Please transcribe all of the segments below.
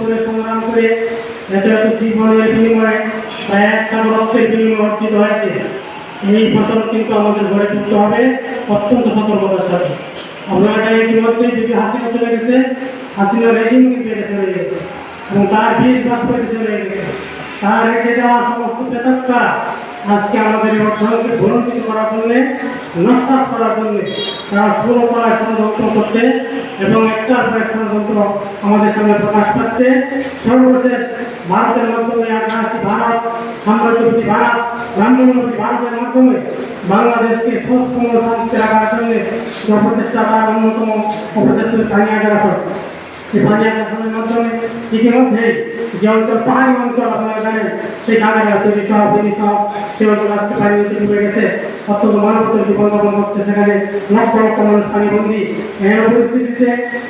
করে সংগ্রাম করে এত এত জীবনের বিনিময়ে প্রায় একটা রক্তের বিনিময় অর্জিত হয়েছে। এই ফসল কিন্তু আমাদের ঘরে তুলতে হবে, অত্যন্ত সতর্কতার সাথে। আপনারা জানেন ইতিমধ্যে যদি হাসিনা চলে গেছে, হাসিনা রেজিম কিন্তু এটা চলে গেছে। এবং তার বীজ বাস্তবে চলে গেছে। তার রেখে যাওয়া সমস্ত প্রেতাত্মা আজকে আমাদের এই অর্থনীতি ভুলন্তিত করার জন্য নষ্ট করার জন্য তারা পুরো করার ষড়যন্ত্র করছে এবং একটার পর একটা ষড়যন্ত্র আমাদের সামনে প্রকাশ পাচ্ছে। সর্বশেষ ভারতের মাধ্যমে আগ্রাসী ভারত, সাম্রাজ্যবাদী ভারত ব্রাহ্মণবাদী ভারতের মাধ্যমে বাংলাদেশকে সুস্থ শান্তি রাখার জন্য যে অপচেষ্টা তার অন্যতম অপচেষ্টা স্থানীয় রাখা এই পানীয় দর্শনের মাধ্যমে ইতিমধ্যে যে অঞ্চল পাহাড়ি অঞ্চল আপনারা জানেন, সেই কানাডা তৈরি সহ ফেরি সহ সেই অঞ্চল আজকে পানি ডুবে গেছে। অত্যন্ত মানবতর জীবনযাপন করছে সেখানে লক্ষ লক্ষ মানুষ পানিবন্দি এই পরিস্থিতিতে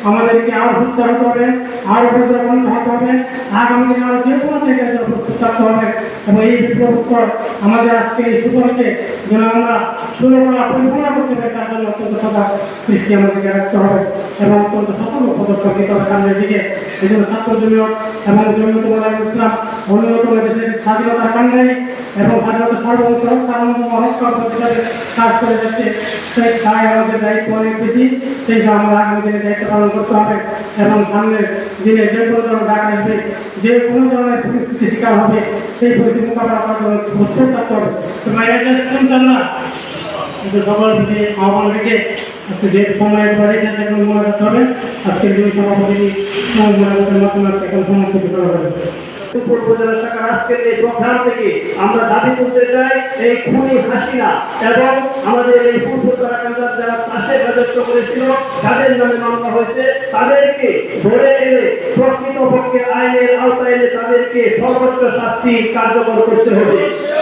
আমাদেরকে আরও সুচার হতে হবে আরও প্রতিরোধ হতে হবে। আগামী দিনে আরও যে কোনো জায়গায় প্রস্তুত থাকতে হবে। এবং এই বিপ্লব উত্তর আমাদের আজকে এই সুযোগকে যেন আমরা শুরু করা পরিপূর্ণ করতে পারি, তার জন্য অত্যন্ত সদা দৃষ্টি আমাদেরকে রাখতে হবে। এবং অত্যন্ত সতর্ক পদক্ষেপ নিতে হবে সামনের দিকে। এই জন্য ছাত্র জমিয়ত এবং জমিয়ত বলার ইসলাম, অন্যতম দেশের স্বাধীনতার কান্ডারি এবং স্বাধীনতা সার্বভৌম রক্ষার অন্যতম রক্ষা প্রতিকারে কাজ করে যাচ্ছে। সেই তাই আমাদের দায়িত্ব অনেক সেই দায়িত্ব পালন করতে এবং সামনের দিনে যে কোনো ধরনের ডাক যে কোনো ধরনের পরিস্থিতি হবে, সেই পরিস্থিতি মোকাবেলা করার জন্য প্রস্তুত থাকতে হবে। না কিন্তু সকল দিকে আহ্বান রেখে আজকে যে সময় পরে সেটা মনে রাখতে হবে আজকের দুই সভাপতি আজকে এখন সমস্ত বিতরণ হবে আমরা দাবি করতে চাই, এই খুনি হাসিনা এবং আমাদের এই পূর্ব যারা পাশে করেছিল তাদের নামে মামলা হয়েছে, তাদেরকে ধরে এনে প্রকৃতপক্ষে আইনের আওতায় তাদেরকে সর্বোচ্চ শাস্তি কার্যকর করতে হবে।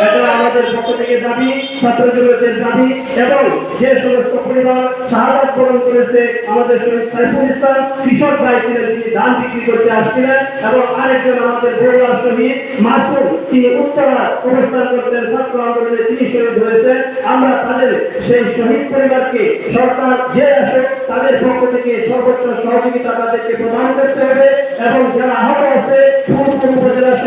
এটা আমাদের পক্ষ থেকে দাবি ছাত্র জগতের দাবি, এবং যে সমস্ত পরিবার শাহাদাত বরণ করেছে, আমাদের শহীদ সাইফুল ইসলাম কৃষক ভাই ছিলেন, তিনি ধান বিক্রি করতে আসছিলেন, এবং আরেকজন আমাদের বড়ুয়া শহীদ মাসুম, তিনি উত্তরা অবস্থান করতেন, ছাত্র আন্দোলনে তিনি শহীদ হয়েছেন। আমরা তাদের সেই শহীদ পরিবারকে সরকার যে আসুক থেকে সর্বোচ্চ সহযোগিতা তাদেরকে প্রদান করতে হবে এবং যারা আহত আছে সমস্ত উপজেলা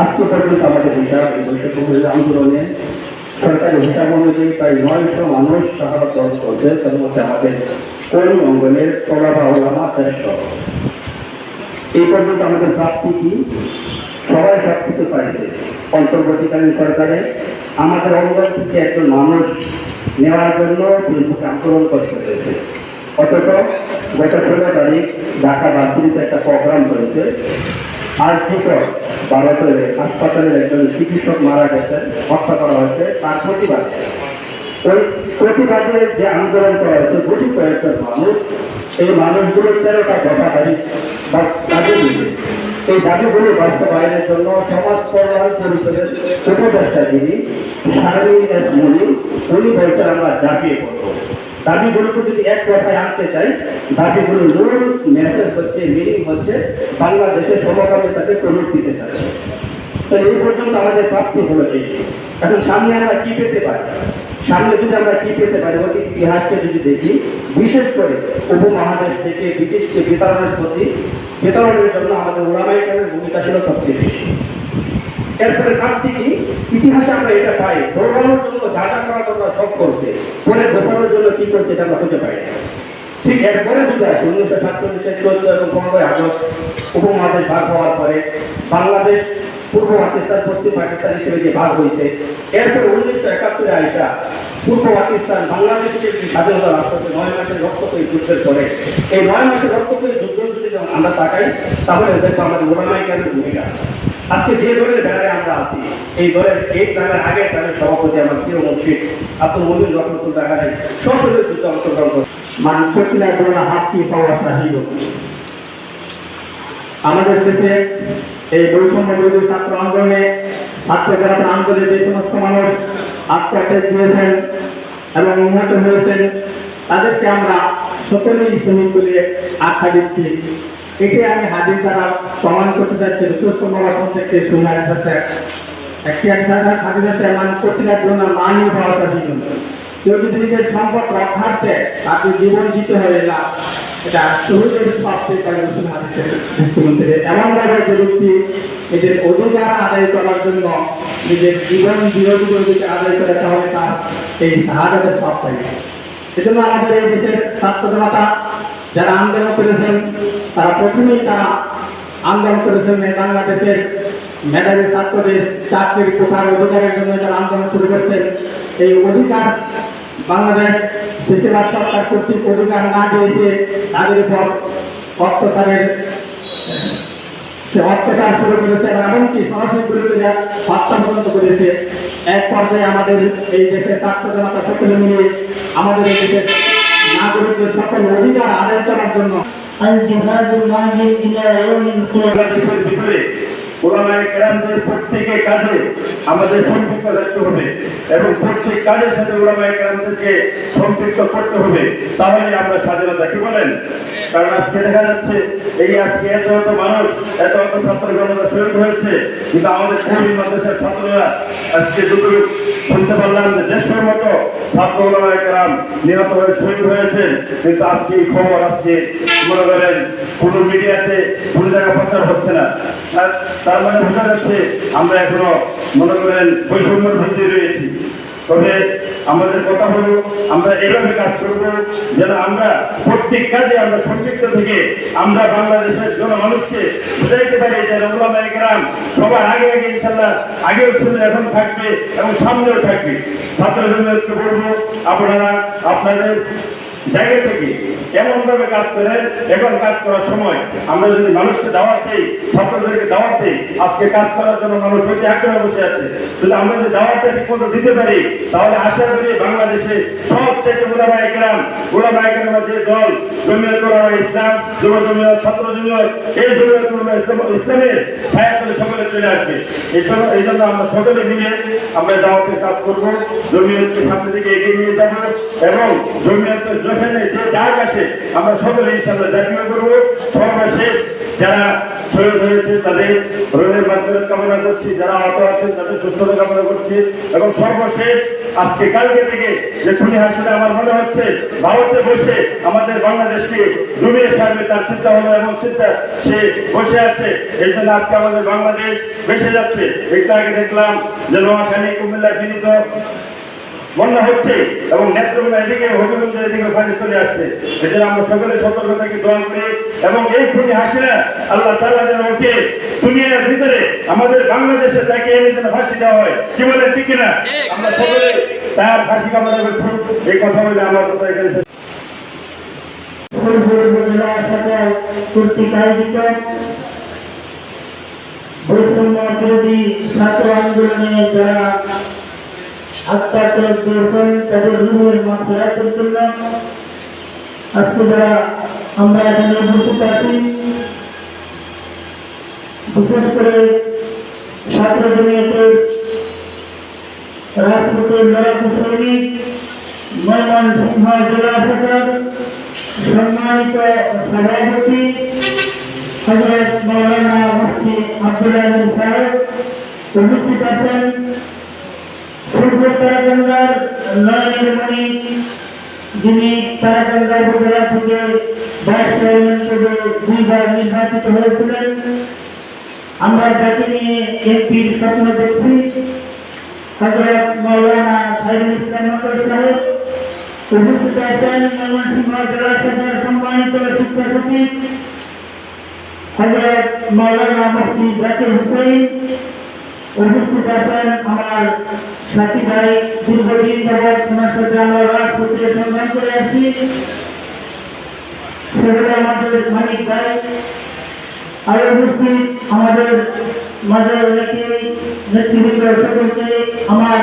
আজকে পর্যন্ত আমাদের হিসাব আন্দোলনে সরকারি হিসাব অনুযায়ী প্রায় নয়শো মানুষ বরণ করছে, তার মধ্যে আমাদের কোন অঙ্গনের তলাবা দেড়শো এই পর্যন্ত আমাদের প্রাপ্তি কি? সবাই সব কিছু পাইছে। অন্তর্বর্তীকালীন সরকারে আমাদের অঙ্গন থেকে একজন মানুষ নেওয়ার জন্য পুলিশকে আন্দোলন করতে হয়েছে। অথচ গত ষোলো তারিখ ঢাকা ভার্সিটিতে একটা প্রোগ্রাম করেছে আর কৃষক ভারতের হাসপাতালের একজন চিকিৎসক মারা গেছেন হত্যা করা হয়েছে, তার প্রতিবাদ। ওই প্রতিবাদে যে আন্দোলন করা হয়েছে গঠিত কয়েকজন মানুষ, এই মানুষগুলোর তেরোটা কথা দাবি দাবি এই দাবিগুলো বাস্তবায়নের জন্য সমাজ কল্যাণ পরিষদের উপদেষ্টা যিনি শারমিন এস মুনি উনি বলছেন, আমরা ঝাঁপিয়ে পড়ব দাবিগুলোকে যদি এক কথায় আনতে চাই দাবিগুলোর মূল মেসেজ হচ্ছে মিনিং হচ্ছে, বাংলাদেশের সমকামিতাকে প্রমোট দিতে চাচ্ছে। তো এই পর্যন্ত আমাদের প্রাপ্তি হলো এই। এখন সামনে আমরা কি পেতে পারি? সামনে যদি আমরা কি পেতে পারি অতীত ইতিহাসকে যদি দেখি, বিশেষ করে উপমহাদেশ থেকে ব্রিটিশকে বিতরণের প্রতি বিতরণের জন্য আমাদের ওলামাইকারের ভূমিকা ছিল সবচেয়ে বেশি। এরপরে তার থেকে ইতিহাসে আমরা এটা পাই দৌড়ানোর জন্য যা যা করা তোমরা সব করছে, পরে বোঝানোর জন্য কি করছে এটা আমরা খুঁজে পাই। ঠিক এরপরে যদি আসে, উনিশশো সাতচল্লিশের চোদ্দ এবং পনেরোই আগস্ট উপমহাদেশ ভাগ হওয়ার পরে বাংলাদেশ পূর্ব পাকিস্তান, পশ্চিম পাকিস্তান হিসেবে যে ভাগ হয়েছে। এরপর উনিশশো একাত্তরে আইসা পূর্ব পাকিস্তান বাংলাদেশ হিসেবে যে স্বাধীনতা লাভ করছে নয় মাসের রক্তক্ষয়ী যুদ্ধের পরে, এই নয় মাসের রক্তক্ষয়ী যুদ্ধ যদি আমরা তাকাই, তাহলে দেখব আমাদের ওলামাইকারের ভূমিকা আছে। আজকে যে দলের ব্যানারে আমরা আছি, এই দলের এই গ্রামের আগের গ্রামের সভাপতি আমার প্রিয় মুর্শিদ আব্দুল মবিন রহমতুল দেখায় সশরীর যুদ্ধে অংশগ্রহণ করে মানসিক না কোনো হাতি পাওয়া চাহিল আমাদের দেশে এই বৈষম্য বিরোধী ছাত্র আন্দোলনে ছাত্র জনতা আন্দোলনে যে সমস্ত মানুষ আত্মহত্যা দিয়েছেন এবং উন্নত হয়েছেন, তাদেরকে আমরা সকলেই শহীদ বলে আখ্যা দিচ্ছি। এটি আমি হাজির দ্বারা প্রমাণ করতে চাচ্ছি রুতুস্ত মহাসন থেকে শুনে আসছে একটি একটা হাজির আছে মান প্রতিটার জন্য মানই হওয়া জন্য কেউ যদি নিজের সম্পদ রক্ষার্থে তাকে জীবন দিতে হবে না এটা শহীদের সবচেয়ে তার রসুল হাদিসের দৃষ্টিমন্ত্রী এমনভাবে যে ব্যক্তি নিজের অধিকার আদায় করার জন্য নিজের জীবন বিরোধী আদায় করে, তাহলে তার এই শাহাদাতের সব পাই। সেজন্য আমাদের এই দেশের ছাত্র যারা আন্দোলন করেছেন, তারা প্রথমেই তারা আন্দোলন করেছেন বাংলাদেশের মেধাবী ছাত্রদের চাকরির কোঠার অধিকারের জন্য যারা আন্দোলন শুরু করেছেন, এই অধিকার বাংলাদেশ বেশিরভাগ সরকার কর্তৃক অধিকার না দিয়েছে তাদের উপর অত্যাচারের অত্যাচার শুরু করেছে এবং এমনকি সরাসরি করে হত্যা পর্যন্ত করেছে। এক পর্যায়ে আমাদের এই দেশের ছাত্র জনতা সকলে মিলে আমাদের এই দেশের নাগরিকদের সকল অধিকার আদায় করার জন্য ভিতরে ওরা কেরামদের প্রত্যেকের কাজে আমাদের সম্পৃক্ত রাখতে হবে এবং প্রত্যেক কাজের সাথে ওলামায়ে সম্পৃক্ত করতে হবে তাহলে আমরা স্বাধীনতা। কি বলেন? কারণ আজকে দেখা যাচ্ছে, এই আজকে এত এত মানুষ, এত এত ছাত্র জনতা শহীদ হয়েছে, কিন্তু আমাদের কবির মাদ্রাসার ছাত্ররা আজকে দুটো শুনতে পারলাম যে দেশের মতো ছাত্র ওলামায়ে নিহত হয়ে শহীদ হয়েছে কিন্তু আজকে এই খবর আজকে মনে করেন কোনো মিডিয়াতে কোনো জায়গায় প্রচার হচ্ছে না। তার মানে বোঝা যাচ্ছে আমরা এখনও মনে করেন বৈষম্যের মধ্যে রয়েছি। তবে আমাদের কথা হলো, আমরা এভাবে কাজ করব যেন আমরা প্রত্যেক কাজে আমরা সম্পৃক্ত থেকে আমরা বাংলাদেশের জনমানুষকে বুঝাইতে পারি যে ওলামায়ে গ্রাম সবার আগে আগে ইনশাল্লাহ আগেও ছিল, এখন থাকবে এবং সামনেও থাকবে। ছাত্র জনগণকে বলব, আপনারা, আপনাদের জায়গা থেকে এমন ভাবে কাজ করেন, এখন কাজ করার সময় আমরা যদি মানুষকে দাওয়াত দেই, ছাত্রদেরকে দাওয়াত দেই, আজকে কাজ করার জন্য মানুষ হইতে আগ্রহে বসে আছে। শুধু আমরা যদি দাওয়াতটা ঠিক মতো দিতে পারি, তাহলে আশা করি বাংলাদেশে সব থেকে ওলামা একরাম ওলামা একরামের যে দল, জমিয়ত ওলামা ইসলাম, যুব জমিয়ত, ছাত্র জমিয়ত, এই জমিয়ত ওলামা ইসলাম- ইসলামের ছায়া করে সকলে চলে আসবে। এই সব এই জন্য আমরা সকলে মিলে আমরা দাওয়াতের কাজ করব, জমিয়তকে সামনে দিকে এগিয়ে নিয়ে যাব এবং জমিয়তের যেখানে যে ডাক আসে। আমরা সকলে ইনশাল্লাহ জাতীয় করব। সর্বশেষ যারা শহীদ হয়েছে, তাদের রোগের মাধ্যমে কামনা করছি। যারা আহত আছেন, তাদের সুস্থতা কামনা করছি। এবং সর্বশেষ, আজকে, কালকে থেকে যে খুনি হাসিনা আমার মনে হচ্ছে, ভারতে বসে আমাদের বাংলাদেশকে জমিয়ে ছাড়বে, তার চিন্তা হলো এবং চিন্তা সে বসে আছে। এই জন্য আজকে আমাদের বাংলাদেশ বেসে যাচ্ছে। একটু আগে দেখলাম যে নোয়াখালী কুমিল্লা ফিরিত বন্যা হচ্ছে এবং নেত্রকোনা এদিকে হবিগঞ্জ এদিকে পানি চলে আসছে। এজন্য আমরা সকলে সতর্কতাকে দোয়া করি। এবং এই খুনি হাসিনা আল্লাহ তাআলা যেন ওকে দুনিয়ার ভিতরে আমাদের বাংলাদেশে তাকে এনে যেন ফাঁসি দেওয়া হয়। কি বলে ঠিক কিনা? আমরা সকলে তার ফাঁসি কামনা করছি। এই কথা বলে আমার কথা এখানে কর্তৃক আয়োজিত বৈষম্য বিরোধী ছাত্র আন্দোলনে যারা আত্মাত্মক দিয়েছেন তাদের রুহের মাফেরাতের জন্য আজকে যারা আমরা এখানে উপস্থিত আছি বিশেষ করে ছাত্র জমিয়তের রাজপথের লড়াকু সৈনিক ময়মন সিংহ জেলা শাখার সম্মানিত সভাপতি হজরত মৌলানা মুফতি আব্দুল আলী সাহেব উপস্থিত আছেন তারাকান্দার নয়নের মণি যিনি তারাকান্দা উপজেলা থেকে বাইশ চেয়ারম্যান পদে দুইবার নির্বাচিত হয়েছিলেন আমরা যাকে নিয়ে এমপির স্বপ্ন দেখছি হজরত মৌলানা খাইরুল ইসলাম মকর সাহেব উপস্থিত আছেন ময়মনসিংহ জেলা শাখার সম্মানিত শিক্ষা সচিব হজরত মৌলানা মুফতি জাকির হুসেন উপস্থিত আছেন আমার সাথী ভাই দীর্ঘদিন যাবৎ ওনার সাথে আমরা রাজপুত্রে সংগ্রাম করে আসছি সেগুলো আমাদের মানিক ভাই আরও উপস্থিত আমাদের মাঝে অনেকে নেতৃবৃন্দ সকলকে আমার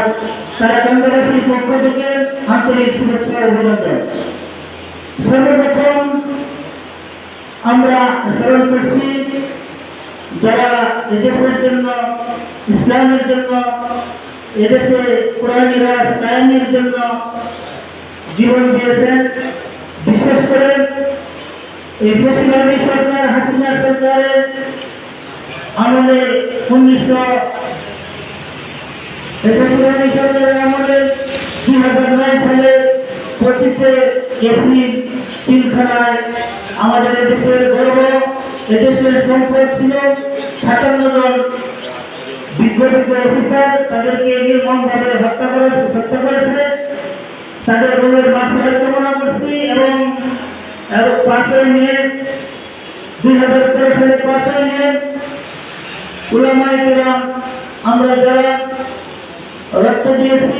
তারাকান্দাবাসীর পক্ষ থেকে আন্তরিক শুভেচ্ছা ও অভিনন্দন সর্বপ্রথম আমরা স্মরণ করছি যারা এদেশের জন্য, ইসলামের জন্য, এদেশে কোরআন রাজ কায়েমের জন্য জীবন দিয়েছেন, বিশেষ করে এই বেশিরভাগই সরকার, হাসিনা সরকারের আমলে উনিশশো বেসরকারি সরকারের আমলে দুই হাজার নয় সালে পঁচিশে এপ্রিল তিনখানায় আমাদের এদেশের গর্ব এদেশের সম্পদ ছিল সাতান্ন জন বিদ্রোহিত অফিসার, তাদেরকে নির্মমভাবে হত্যা করে হত্যা করেছে তাদের রোগের মাথায় কামনা করছি এবং পাঁচই মে দুই হাজার তেরো সালে পাঁচই মে কেরাম আমরা যারা রক্ত দিয়েছি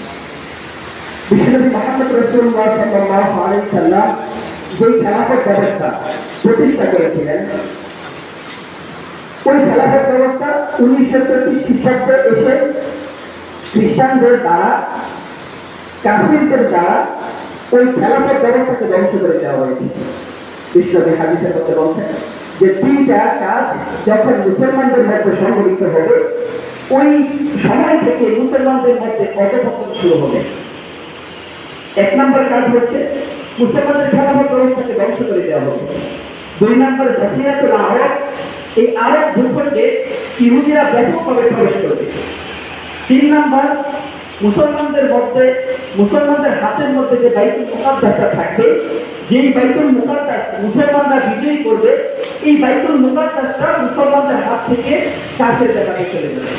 বিশ্বনবী মোহাম্মদ রসুল্লাহ সাল্লাল্লাহু আলাইহি সাল্লাম যেই খেলাফত ব্যবস্থা প্রতিষ্ঠা করেছিলেন, ওই খেলাফত ব্যবস্থা উনিশশো চব্বিশ খ্রিস্টাব্দে এসে খ্রিস্টানদের দ্বারা কাশ্মীরদের দ্বারা ওই খেলাফত ব্যবস্থাকে ধ্বংস করে দেওয়া হয়েছে। বিশ্বনবী হাদিসের মধ্যে বলছেন যে তিনটা কাজ যখন মুসলমানদের মধ্যে সংগঠিত হবে, ওই সময় থেকে মুসলমানদের মধ্যে অধপতন শুরু হবে। এক নম্বর কাজ হচ্ছে, মুসলমানদের খেলাফত ব্যবস্থাকে ধ্বংস করে দেওয়া হবে। দুই নম্বর জাসিয়াতুল আরব এই আরব ভূখণ্ডে ইহুদিরা ব্যাপকভাবে প্রবেশ করবে তিন নম্বর, মুসলমানদের মধ্যে, মুসলমানদের হাতের মধ্যে যে বাইতুল মুকাদ্দাসটা থাকবে, যেই বাইতুল মুকাদ্দাস মুসলমানরা বিজয়ী করবে, এই বাইতুল মুকাদ্দাসটা মুসলমানদের হাত থেকে কাছের জায়গাতে চলে যাবে।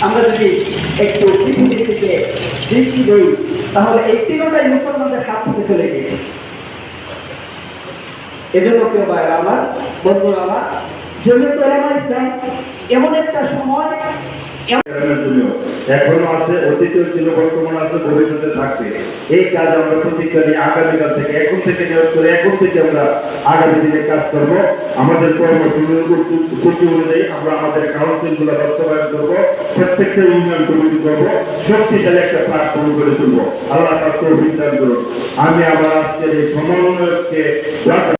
আমরা যদি একটু পৃথিবীর দিকে দৃষ্টি দিই, তাহলে এই তিনটাই মুসলমানদের হাত থেকে চলে গেছে এজন্য কেউ বাইর আমার, বন্ধুরা আমার জমিয়ত এমন একটা সময় এখনও আছে অতীতেও ছিল, বর্তমান আছে, ভবিষ্যতে থাকবে। এই কাজ আমরা প্রতিজ্ঞা নিয়ে আগামীকাল থেকে, এখন থেকে নিয়োগ করে, এখন থেকে আমরা আগামী দিনে কাজ করব। আমাদের কর্মসূচি অনুযায়ী আমরা আমাদের কাউন্সিলগুলো বাস্তবায়ন করব, প্রত্যেকটা ইউনিয়ন কমিটি করব, শক্তিশালী একটা প্ল্যাটফর্ম করে তুলবো। আল্লাহ তার করুন। আমি আমার আজকের এই সমন্বয়কে